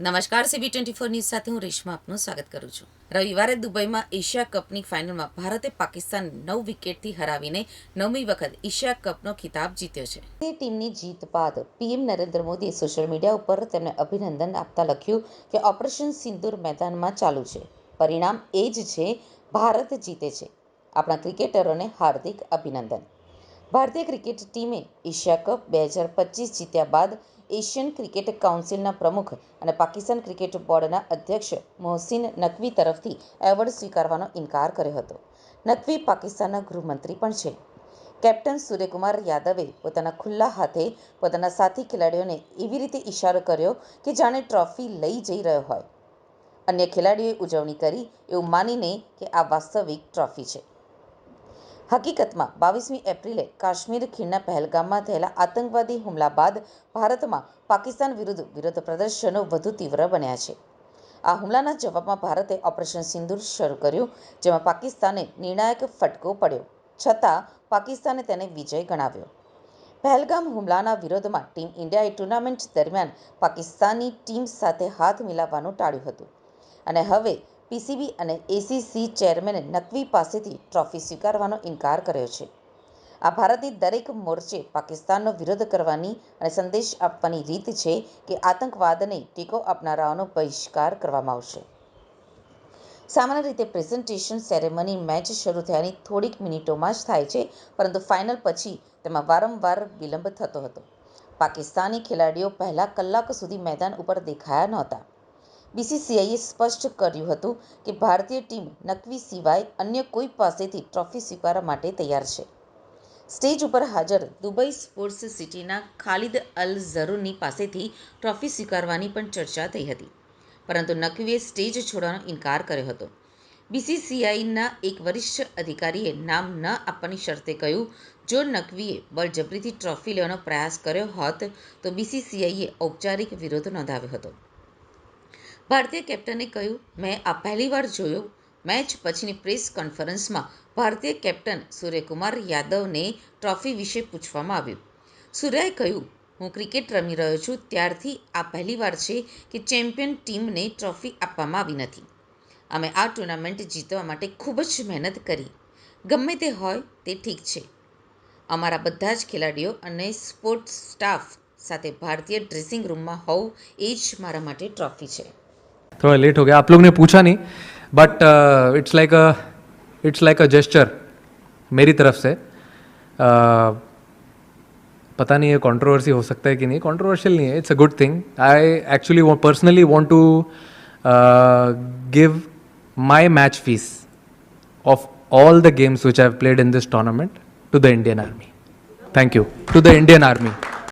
નમસ્કાર CB twenty four news સાથે હું રેશમા આપનું સ્વાગત કરું છું. રવિવારે દુબઈમાં એશિયા કપની ફાઇનલમાં ભારતે પાકિસ્તાન નવ વિકેટથી હરાવીને નવમી વખત એશિયા કપનો ખિતાબ જીત્યો છે. તે ટીમની જીત બાદ પીએમ નરેન્દ્ર મોદીએ સોશિયલ મીડિયા ઉપર તેમને અભિનંદન આપતા લખ્યું કે ઓપરેશન સિંદૂર મેદાનમાં ચાલુ છે. પરિણામ એ જ છે, ભારત જીતે છે. આપણા ક્રિકેટરોને હાર્દિક અભિનંદન. ભારતીય ક્રિકેટ ટીમે એશિયા કપ બે હજાર પચીસ જીત્યા બાદ એશિયન ક્રિકેટ કાઉન્સિલના પ્રમુખ અને પાકિસ્તાન ક્રિકેટ બોર્ડના અધ્યક્ષ મોહસિન નકવી તરફથી એવોર્ડ સ્વીકારવાનો ઇનકાર કર્યો હતો. નકવી પાકિસ્તાનના ગૃહમંત્રી પણ છે. કેપ્ટન સૂર્યકુમાર યાદવે પોતાના ખુલ્લા હાથે પોતાના સાથી ખેલાડીઓને એવી રીતે ઇશારો કર્યો કે જાણે ટ્રોફી લઈ જઈ રહ્યો હોય. અન્ય ખેલાડીઓએ ઉજવણી કરી એવું માનીને કે આ વાસ્તવિક ટ્રોફી છે. હકીકતમાં બાવીસમી એપ્રિલે કાશ્મીર ખીણના પહેલગામમાં થયેલા આતંકવાદી હુમલા બાદ ભારતમાં પાકિસ્તાન વિરુદ્ધ વિરોધ પ્રદર્શનો વધુ તીવ્ર બન્યા છે. આ હુમલાના જવાબમાં ભારતે ઓપરેશન સિંદૂર શરૂ કર્યું, જેમાં પાકિસ્તાને નિર્ણાયક ફટકો પડ્યો, છતાં પાકિસ્તાને તેને વિજય ગણાવ્યો. પહેલગામ હુમલાના વિરોધમાં ટીમ ઇન્ડિયાએ ટુર્નામેન્ટ દરમિયાન પાકિસ્તાની ટીમ સાથે હાથ મિલાવવાનું ટાળ્યું હતું. અને હવે પીસીબી અને એસીસી ચેરમેને નકવી પાસેથી ટ્રોફી સ્વીકારવાનો ઇનકાર કર્યો છે. આ ભારતની દરેક મોરચે પાકિસ્તાનનો વિરોધ કરવાની અને સંદેશ આપવાની રીત છે કે આતંકવાદને ટેકો આપનારાઓનો બહિષ્કાર કરવામાં આવશે. સામાન્ય રીતે પ્રેઝન્ટેશન સેરેમની મેચ શરૂ થયાની થોડીક મિનિટોમાં જ થાય છે, પરંતુ ફાઇનલ પછી તેમાં વારંવાર વિલંબ થતો હતો. પાકિસ્તાની ખેલાડીઓ પહેલા કલાક સુધી મેદાન ઉપર દેખાયા નહોતા. બીસીસીઆઈએ સ્પષ્ટ કર્યું હતું કે ભારતીય ટીમ નકવી સિવાય અન્ય કોઈ પાસેથી ટ્રોફી સ્વીકારવા માટે તૈયાર છે. સ્ટેજ ઉપર હાજર દુબઈ સ્પોર્ટ્સ સિટીના ખાલિદ અલ ઝરૂની પાસેથી ટ્રોફી સ્વીકારવાની પણ ચર્ચા થઈ હતી, પરંતુ નકવીએ સ્ટેજ છોડવાનો ઇનકાર કર્યો હતો. બીસીસીઆઈના એક વરિષ્ઠ અધિકારીએ નામ ન આપવાની શરતે કહ્યું, જો નકવીએ બળજબરીથી ટ્રોફી લેવાનો પ્રયાસ કર્યો હોત, તો બીસીસીઆઈએ ઔપચારિક વિરોધ નોંધાવ્યો હતો. ભારતીય કેપ્ટને કહ્યું, મેં આ પહેલીવાર જોયું મેચ પછીની પ્રેસ કોન્ફરન્સમાં ભારતીય કેપ્ટન સૂર્યકુમાર યાદવને ટ્રોફી વિશે પૂછવામાં આવ્યું. સૂર્યાએ કહ્યું, હું ક્રિકેટ રમી રહ્યો છું, ત્યારથી આ પહેલીવાર છે કે ચેમ્પિયન ટીમને ટ્રોફી આપવામાં આવી નથી. અમે આ ટુર્નામેન્ટ જીતવા માટે ખૂબ જ મહેનત કરી. ગમે તે હોય તે ઠીક છે. અમારા બધા જ ખેલાડીઓ અને સ્પોર્ટ્સ સ્ટાફ સાથે ભારતીય ડ્રેસિંગ રૂમમાં હોવું એ જ મારા માટે ટ્રોફી છે. थोड़ा लेट हो गया आप लोग ने पूछा नहीं but it's like a it's like a gesture मेरी तरफ़ से uh, पता नहीं ये कंट्रोवर्सी हो सकता है कि नहीं कंट्रोवर्शियल नहीं है it's a good thing I actually personally want to give my match fees of all the games which I've played in this tournament to the Indian Army. Thank you. To the Indian.